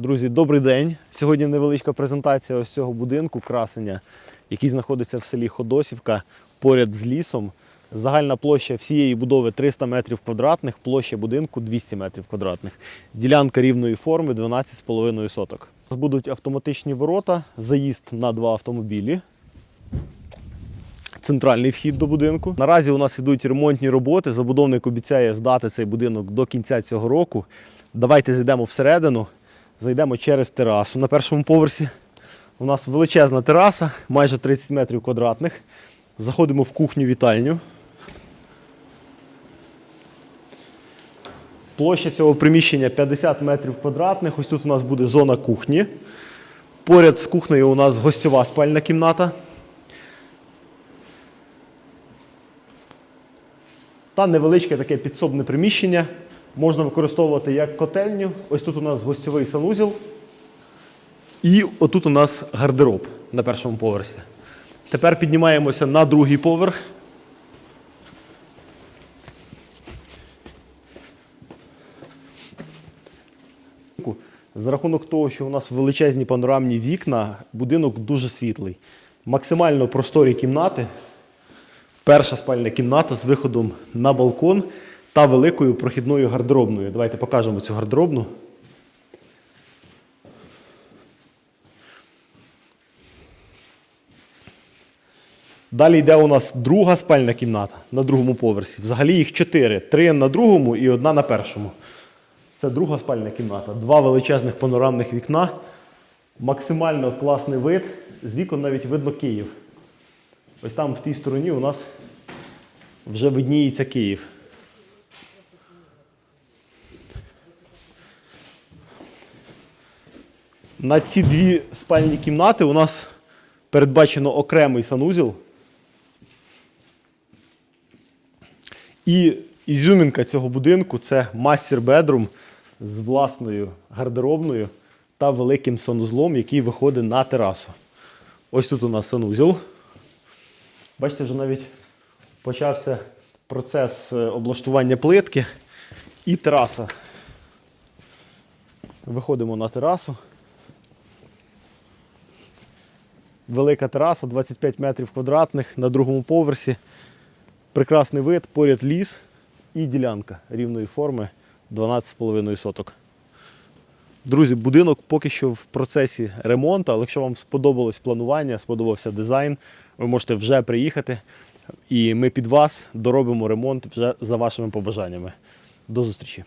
Друзі, добрий день. Сьогодні невеличка презентація ось цього будинку красення, який знаходиться в селі Ходосівка поряд з лісом. Загальна площа всієї будови 300 метрів квадратних, площа будинку 200 метрів квадратних. Ділянка рівної форми 12,5 соток. Будуть автоматичні ворота, заїзд на два автомобілі. Центральний вхід до будинку. Наразі у нас йдуть ремонтні роботи. Забудовник обіцяє здати цей будинок до кінця цього року. Давайте зайдемо всередину, зайдемо через терасу на першому поверсі. У нас величезна тераса, майже 30 метрів квадратних. Заходимо в кухню-вітальню. Площа цього приміщення 50 метрів квадратних. Ось тут у нас буде зона кухні. Поряд з кухнею у нас гостьова спальна кімната. Та невеличке таке підсобне приміщення можна використовувати як котельню. Ось тут у нас гостьовий санузел. І отут у нас гардероб на першому поверсі. Тепер піднімаємося на другий поверх. За рахунок того, що у нас величезні панорамні вікна, будинок дуже світлий. Максимально просторі кімнати. Перша спальня кімната з виходом на балкон та великою прохідною гардеробною. Давайте покажемо цю гардеробну. Далі йде у нас друга спальна кімната на другому поверсі. Взагалі їх чотири: три на другому і одна на першому. Це друга спальна кімната. Два величезних панорамних вікна. Максимально класний вид. З вікон навіть видно Київ. Ось там в тій стороні у нас вже видніється Київ. На ці дві спальні кімнати у нас передбачено окремий санузел. І ізюмінка цього будинку це мастер-бедрум з власною гардеробною та великим санузлом, який виходить на терасу. Ось тут у нас санузел. Бачите, вже навіть почався процес е, облаштування плитки і тераса. Виходимо на терасу. Велика тераса, 25 метрів квадратних на другому поверсі. Прекрасний вид, поряд ліс і ділянка рівної форми 12,5 соток. Друзі, будинок поки що в процесі ремонту, але якщо вам сподобалось планування, сподобався дизайн, ви можете вже приїхати, і ми під вас доробимо ремонт вже за вашими побажаннями. До зустрічі!